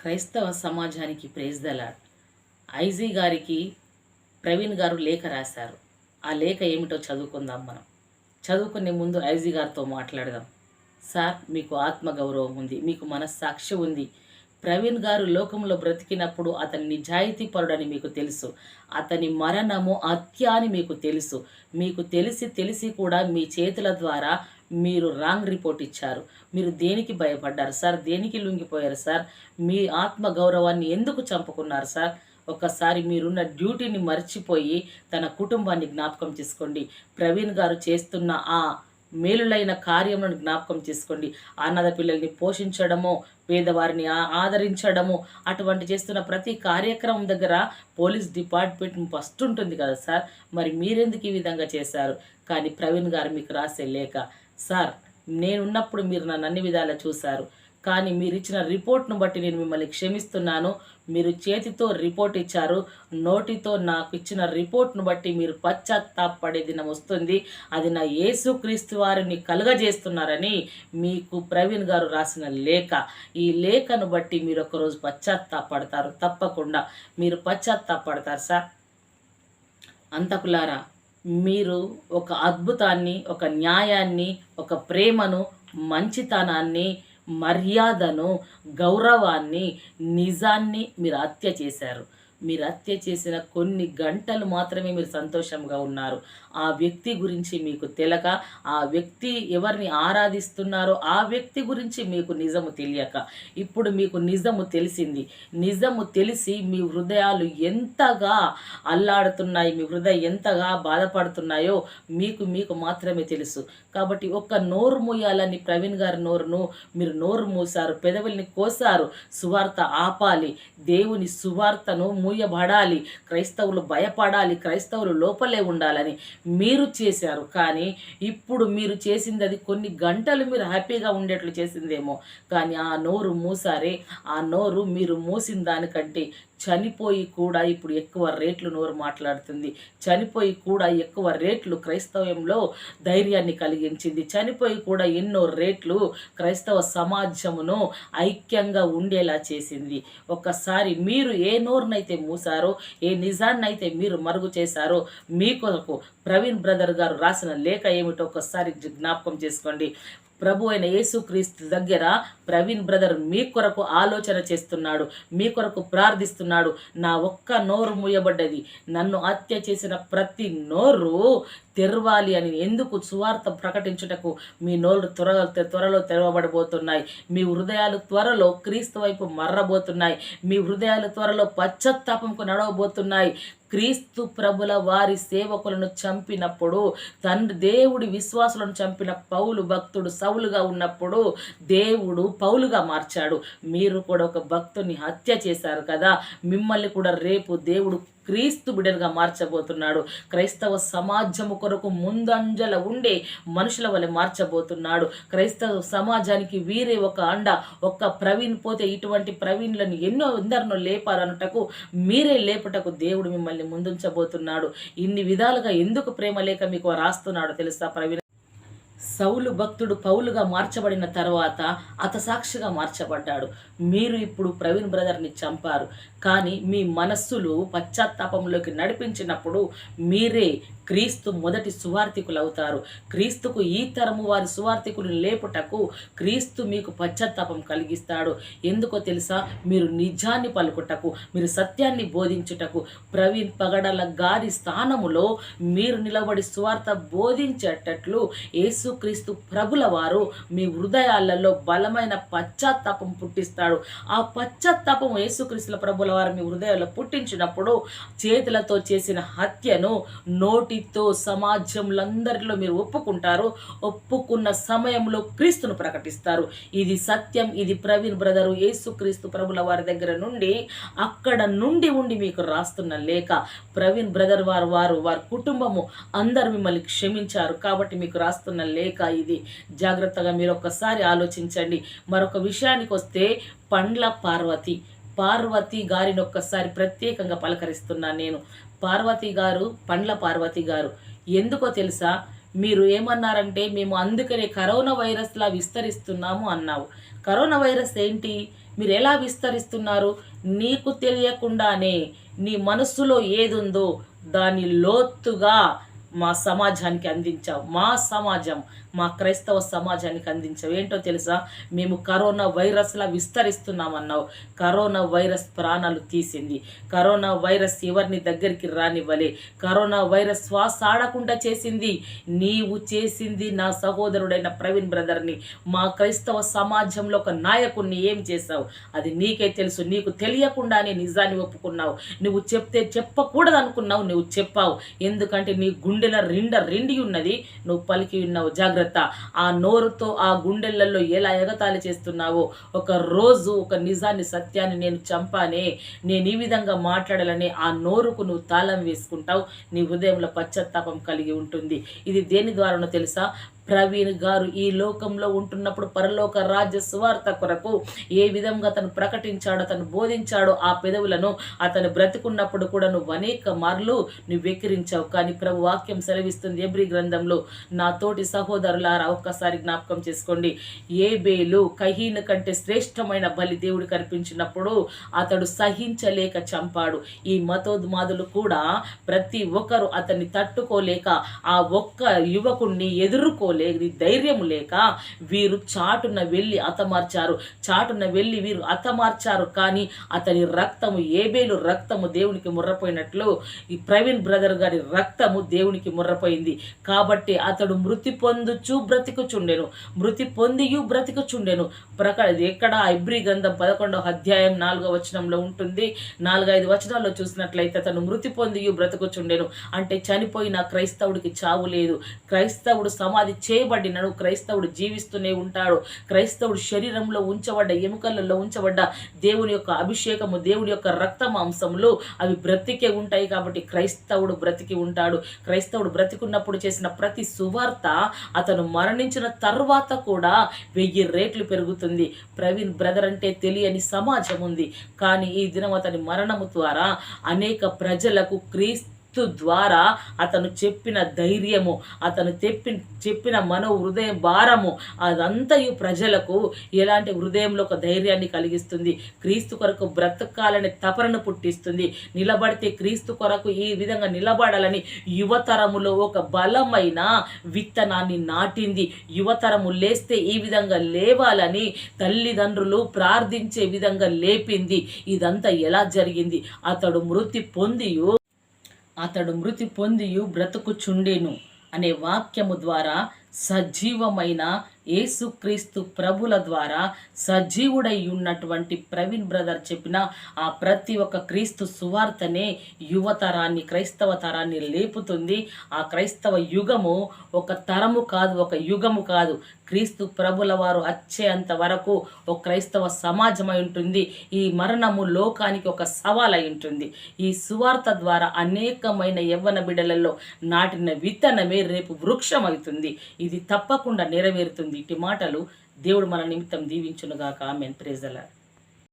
క్రైస్తవ సమాజానికి praise the Lord IG గారికి ప్రవీణ్ గారు లేఖ రాశారు. ఆ లేఖ ఏమిటో చదువుకుందాం మనం. చదువుకునే ముందు ఐజీ గారితో మాట్లాడదాం. సార్ మీకు ఆత్మగౌరవం ఉంది మీకు మనస్సాక్షి ఉంది. ప్రవీణ్ గారు లోకంలో బ్రతికినప్పుడు అతని నిజాయితీ పరుడని మీకు తెలుసు. అతని మరణము హత్య అని మీకు తెలుసు. మీకు తెలిసి తెలిసి కూడా మీ చేతుల ద్వారా మీరు రాంగ్ రిపోర్ట్ ఇచ్చారు. మీరు దేనికి భయపడ్డారు? సార్ దేనికి లొంగిపోయారు సార్? మీ ఆత్మ గౌరవాన్ని ఎందుకు చంపుకున్నారు సార్? ఒక్కసారి మీరున్న డ్యూటీని మర్చిపోయి తన కుటుంబాన్ని జ్ఞాపకం చేసుకోండి. ప్రవీణ్ గారు చేస్తున్న ఆ మేలులైన కార్యములను జ్ఞాపకం చేసుకోండి. అనాథ పిల్లల్ని పోషించడము పేదవారిని ఆదరించడము అటువంటి చేస్తున్న ప్రతి కార్యక్రమం దగ్గర పోలీస్ డిపార్ట్మెంట్ ఫస్ట్ ఉంటుంది కదా సార్? మరి మీరెందుకు ఈ విధంగా చేశారు? కానీ ప్రవీణ్ గారు మీకు రాసే లేఖ సార్ నేనున్నప్పుడు మీరు నన్ను అన్ని విధాలా చూశారు. కానీ మీరు ఇచ్చిన రిపోర్ట్ను బట్టి నేను మిమ్మల్ని క్షమిస్తున్నాను. మీరు చేతితో రిపోర్ట్ ఇచ్చారు. నోటితో నాకు ఇచ్చిన రిపోర్ట్ను బట్టి మీరు పశ్చాత్తాపడే దినం వస్తుంది. అది నా యేసుక్రీస్తు వారిని కలుగజేస్తున్నారని మీకు ప్రవీణ్ గారు రాసిన లేఖ. ఈ లేఖను బట్టి మీరు ఒకరోజు పశ్చాత్తాపడతారు తప్పకుండా. మీరు పశ్చాత్తాపడతారు సార్. అంతకులారా మీరు ఒక అద్భుతాన్ని ఒక న్యాయాన్ని ఒక ప్రేమను మంచితనాన్ని మర్యాదను గౌరవాన్ని నిజాన్ని మీరు హత్య చేశారు. మీరు హత్య చేసిన కొన్ని గంటలు మాత్రమే మీరు సంతోషంగా ఉన్నారు. ఆ వ్యక్తి గురించి మీకు తెలక ఆ వ్యక్తి ఎవరిని ఆరాధిస్తున్నారో ఆ వ్యక్తి గురించి మీకు నిజము తెలియక ఇప్పుడు మీకు నిజము తెలిసింది. నిజము తెలిసి మీ హృదయాలు ఎంతగా అల్లాడుతున్నాయి మీ హృదయం ఎంతగా బాధపడుతున్నాయో మీకు మీకు మాత్రమే తెలుసు. కాబట్టి ఒక్క నోరు మూయాలని ప్రవీణ్ గారి నోరును మీరు నోరు మూసారు పెదవుల్ని కోసారు సువార్త ఆపాలి. దేవుని సువార్తను మూయబడాలి క్రైస్తవులు భయపడాలి క్రైస్తవులు లోపలే ఉండాలని మీరు చేశారు. కానీ ఇప్పుడు మీరు చేసింది అది కొన్ని గంటలు మీరు హ్యాపీగా ఉండేట్లు చేసిందేమో. కానీ ఆ నోరు మూసారే ఆ నోరు మీరు మూసిన దానికంటే చనిపోయి కూడా ఇప్పుడు ఎక్కువ రేట్లు నోరు మాట్లాడుతుంది. చనిపోయి కూడా ఎక్కువ రేట్లు క్రైస్తవంలో ధైర్యాన్ని కలిగించింది. చనిపోయి కూడా ఎన్నో రేట్లు క్రైస్తవ సమాజమును ఐక్యంగా ఉండేలా చేసింది. ఒక్కసారి మీరు ఏ నోరునైతే మూసారో ఏ నిజాన్నైతే మీరు మరుగు చేశారో మీ కొరకు ప్రవీణ్ బ్రదర్ గారు రాసిన లేఖ ఏమిటో ఒక్కసారి జ్ఞాపకం చేసుకోండి. ప్రభు అయిన యేసుక్రీస్తు దగ్గర ప్రవీణ్ బ్రదర్ మీ కొరకు ఆలోచన చేస్తున్నాడు మీ కొరకు ప్రార్థిస్తున్నాడు. నా ఒక్క నోరు మూయబడ్డది. నన్ను హత్య చేసిన ప్రతి నోరు తెరవాలి అని ఎందుకు సువార్త ప్రకటించుటకు మీ నోళ్ళు త్వర త్వరలో తెరవబడబోతున్నాయి. మీ హృదయాలు త్వరలో క్రీస్తు వైపు మర్రబోతున్నాయి. మీ హృదయాలు త్వరలో పశ్చాత్తాపంకు నడవబోతున్నాయి. క్రీస్తు ప్రభుల వారి సేవకులను చంపినప్పుడు తండ్రి దేవుడి విశ్వాసులను చంపిన పౌలు భక్తుడు సౌలుగా ఉన్నప్పుడు దేవుడు పౌలుగా మార్చాడు. మీరు కూడా ఒక భక్తుని హత్య చేశారు కదా. మిమ్మల్ని కూడా రేపు దేవుడు క్రీస్తు బిడ్డలుగా మార్చబోతున్నాడు. క్రైస్తవ సమాజము కొరకు ముందంజల ఉండే మనుషుల వలె మార్చబోతున్నాడు. క్రైస్తవ సమాజానికి వీరే ఒక అండ ఒక్క ప్రవీణ్ పోతే ఇటువంటి ప్రవీణ్లను ఎన్నో ఎందరినో లేపాలనుటకు మీరే లేపుటకు దేవుడు మిమ్మల్ని ముందుంచబోతున్నాడు. ఇన్ని విధాలుగా ఎందుకు ప్రేమ లేక మీకు రాస్తున్నాడో తెలుసా ప్రవీణ్? సౌలు భక్తుడు పౌలుగా మార్చబడిన తర్వాత అత సాక్షిగా మార్చబడ్డాడు. మీరు ఇప్పుడు ప్రవీణ్ బ్రదర్ని చంపారు. కానీ మీ మనస్సులు పశ్చాత్తాపంలోకి నడిపించినప్పుడు మీరే క్రీస్తు మొదటి సువార్థికులు అవుతారు క్రీస్తుకు ఈ తరము వారి సువార్థికులు లేపుటకు క్రీస్తు మీకు పశ్చాత్తాపం కలిగిస్తాడు. ఎందుకో తెలుసా? మీరు నిజాన్ని పలుకుటకు మీరు సత్యాన్ని బోధించుటకు ప్రవీణ్ పగడల గారి స్థానములో మీరు నిలబడి సువార్త బోధించేటట్లు యేసుక్రీస్తు ప్రభుల వారు మీ హృదయాలలో బలమైన పశ్చాత్తాపం పుట్టిస్తాడు. ఆ పశ్చాత్తాపం యేసుక్రీస్తుల ప్రభుల వారు మీ హృదయాల్లో పుట్టించినప్పుడు చేతులతో చేసిన హత్యను నోటి సమాజంలో సమాజంలందరిలో మీరు ఒప్పుకుంటారు. ఒప్పుకున్న సమయంలో క్రీస్తును ప్రకటిస్తారు. ఇది సత్యం. ఇది ప్రవీణ్ బ్రదరు యేసుక్రీస్తు ప్రభుల వారి దగ్గర నుండి అక్కడ నుండి ఉండి మీకు రాస్తున్న లేఖ. ప్రవీణ్ బ్రదర్ వారు వారు వారి కుటుంబము అందరు మిమ్మల్ని క్షమించారు కాబట్టి మీకు రాస్తున్న లేఖ ఇది. జాగ్రత్తగా మీరు ఒక్కసారి ఆలోచించండి. మరొక విషయానికి వస్తే పండ్ల పార్వతి. పార్వతి గారిని ఒక్కసారి ప్రత్యేకంగా పలకరిస్తున్నాను నేను. పార్వతి గారు పండ్ల పార్వతి గారు ఎందుకో తెలుసా? మీరు ఏమన్నారంటే మేము అందుకనే కరోనా వైరస్లా విస్తరిస్తున్నాము అన్నావు. కరోనా వైరస్ ఏంటి? మీరు ఎలా విస్తరిస్తున్నారు? నీకు తెలియకుండానే నీ మనస్సులో ఏదుందో దాని లోతుగా మా సమాజానికి అందించావు. మా సమాజం మా క్రైస్తవ సమాజానికి అందించావు. ఏంటో తెలుసా? మేము కరోనా వైరస్లా విస్తరిస్తున్నామన్నావు. కరోనా వైరస్ ప్రాణాలు తీసింది. కరోనా వైరస్ ఎవరిని దగ్గరికి రానివ్వలే. కరోనా వైరస్ శ్వాస ఆడకుండా చేసింది. నీవు చేసింది నా సహోదరుడైన ప్రవీణ్ బ్రదర్ని. మా క్రైస్తవ సమాజంలో ఒక నాయకుడిని ఏం చేశావు? అది నీకే తెలుసు. నీకు తెలియకుండానే నిజాన్ని ఒప్పుకున్నావు. నువ్వు చెప్తే చెప్పకూడదు అనుకున్నావు నువ్వు చెప్పావు. ఎందుకంటే నీ గుండెల రిండ రిండి ఉన్నది. నువ్వు పలికి ఉన్నావు. జాగ్రత్త. ఆ నోరుతో ఆ గుండెలలో ఎలా ఎగతాళి చేస్తున్నావో ఒక రోజు ఒక నిజాన్ని సత్యాన్ని నేను చంపానే నేను ఈ విధంగా మాట్లాడాలని ఆ నోరుకు నువ్వు తాళం వేసుకుంటావు. నీ హృదయంలో పశ్చాత్తాపం కలిగి ఉంటుంది. ఇది దేని ద్వారానో తెలుసా? ప్రవీణ్ గారు ఈ లోకంలో ఉంటున్నప్పుడు పరలోక రాజ్య సువార్త కొరకు ఏ విధంగా అతను ప్రకటించాడో అతను బోధించాడో ఆ పెదవులను అతను బ్రతికున్నప్పుడు కూడా నువ్వు అనేక మార్లు నువ్వు వెక్కిరించావు కానీ ప్రభు వాక్యం సెలవిస్తుంది ఎబ్రి గ్రంథంలో నా తోటి సహోదరులారా ఒక్కసారి జ్ఞాపకం చేసుకోండి. ఏ బేలు కహీన కంటే శ్రేష్టమైన బలి దేవుడు కనిపించినప్పుడు అతడు సహించలేక చంపాడు. ఈ మతోద్మాదులు కూడా ప్రతి ఒక్కరు అతన్ని తట్టుకోలేక ఆ ఒక్క యువకుణ్ణి ఎదుర్కోలేక ధైర్యం లేక వీరు చాటున వెళ్ళి అతమార్చారు చాటున వెళ్ళి వీరు అతమార్చారు కానీ అతని రక్తము ఏబేలు రక్తము దేవునికి ముర్రపోయినట్లు ఈ ప్రవీణ్ బ్రదర్ గారి రక్తము దేవునికి ముర్రపోయింది. కాబట్టి అతడు మృతి పొందుచు బ్రతికుచుండెను. మృతి పొందియు బ్రతికుచుండెను. ప్రక ఎక్కడ? ఐబ్రి గంధం పదకొండవ అధ్యాయం నాలుగో వచనంలో ఉంటుంది. నాలుగైదు వచనాల్లో చూసినట్లయితే అతను మృతి పొందియు బ్రతుకుచుండెను. అంటే చనిపోయిన క్రైస్తవుడికి చావు లేదు. క్రైస్తవుడు సమాధి చేయబడినను క్రైస్తవుడు జీవిస్తూనే ఉంటాడు. క్రైస్తవుడు శరీరంలో ఉంచబడ్డ ఎముకలలో ఉంచబడ్డ దేవుని యొక్క అభిషేకము దేవుని యొక్క రక్త మాంసములు అవి బ్రతికే ఉంటాయి కాబట్టి క్రైస్తవుడు బ్రతికి ఉంటాడు. క్రైస్తవుడు బ్రతికున్నప్పుడు చేసిన ప్రతి సువార్త అతను మరణించిన తర్వాత కూడా వెయ్యి రేట్లు పెరుగుతుంది. ప్రవీణ్ బ్రదర్ అంటే తెలియని సమాజం ఉంది. కానీ ఈ దినం అతని మరణము ద్వారా అనేక ప్రజలకు క్రీస్తు గుర్తు ద్వారా అతను చెప్పిన ధైర్యము అతను చెప్పి చెప్పిన మనో హృదయ భారము అదంతయు ప్రజలకు ఎలాంటి హృదయంలో ఒక ధైర్యాన్ని కలిగిస్తుంది? క్రీస్తు కొరకు బ్రతకాలని తపనను పుట్టిస్తుంది. నిలబడితే క్రీస్తు కొరకు ఈ విధంగా నిలబడాలని యువతరములో ఒక బలమైన విత్తనాన్ని నాటింది. యువతరము లేస్తే ఈ విధంగా లేవాలని తల్లిదండ్రులు ప్రార్థించే విధంగా లేపింది. ఇదంతా ఎలా జరిగింది? అతడు మృతి పొందియు అతడు మృతి పొందియు బ్రతుకుచుండెను అనే వాక్యము ద్వారా సజీవమైన యేసుక్రీస్తు ప్రభుల ద్వారా సజీవుడై ఉన్నటువంటి ప్రవీణ్ బ్రదర్ చెప్పిన ఆ ప్రతి ఒక్క క్రీస్తు సువార్తనే యువతరాన్ని క్రైస్తవ తరాన్ని లేపుతుంది. ఆ క్రైస్తవ యుగము ఒక తరము కాదు ఒక యుగము కాదు. క్రీస్తు ప్రభుల వారు వచ్చేంత వరకు ఒక క్రైస్తవ సమాజమై ఉంటుంది. ఈ మరణము లోకానికి ఒక సవాలై ఉంటుంది. ఈ సువార్త ద్వారా అనేకమైన యవ్వన బిడలలో నాటిన విత్తనమే రేపు వృక్షమవుతుంది. ఇది తప్పకుండా నెరవేరుతుంది. ఇటు మాటలు దేవుడు మన నిమిత్తం దీవించునుగాక. ఆమెన్. ప్రేజల